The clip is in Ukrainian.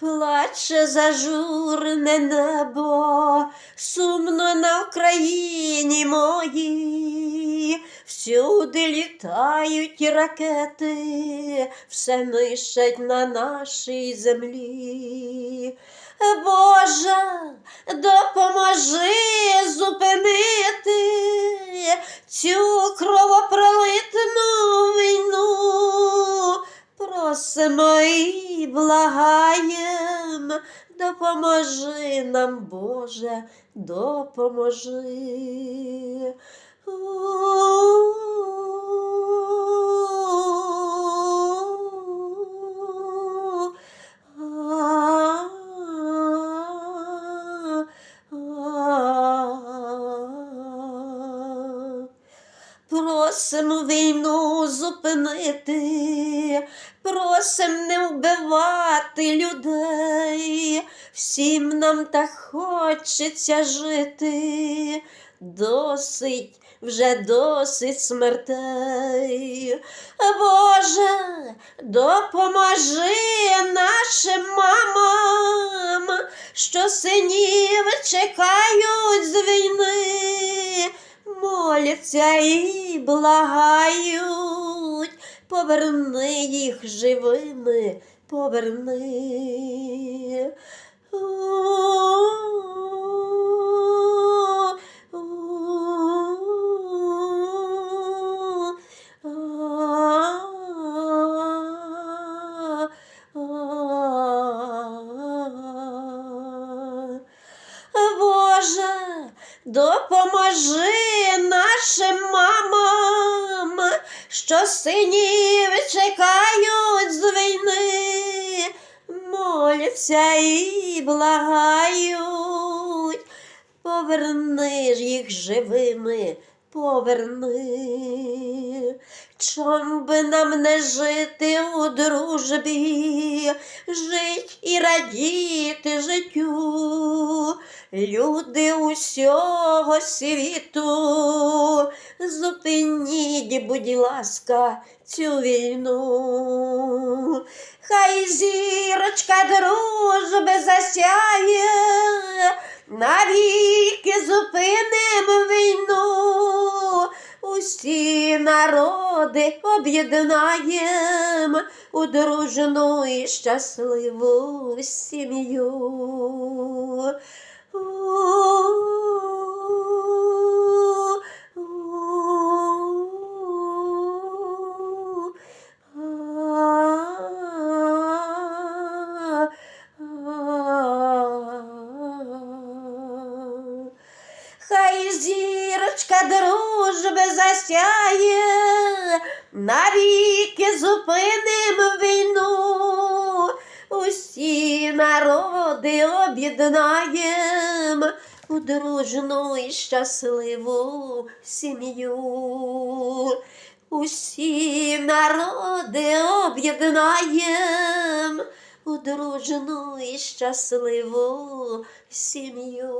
Плаче зажурне небо, сумно на Україні моїй, всюди літають ракети, все нищать на нашій землі. Боже, допоможи зупинити цю кровопролитну Просимо благаєм, допоможи нам, Боже, допоможи. Просимо війну зупинити, просим не вбивати людей, всім нам так хочеться жити, досить, вже досить смертей. Боже, допоможи нашим мамам, що синів чекають з війни моляться і благають, поверни їх живими, поверни. Допоможи нашим мамам, що синів чекають з війни, моляться і благають, поверни ж їх живими, поверни. Чом би нам не жити у дружбі, жить і радіти життю, люди усього світу, зупиніть, будь ласка, цю війну. Хай зірочка дружби засяє, навіки зупиним війну. Усі народи об'єднаєм у дружну і щасливу сім'ю. Хай зірочка дружби засяє, навіки зупиним війну, усі народи об'єднаєм у дружну і щасливу сім'ю. Усі народи об'єднаєм у дружну і щасливу сім'ю.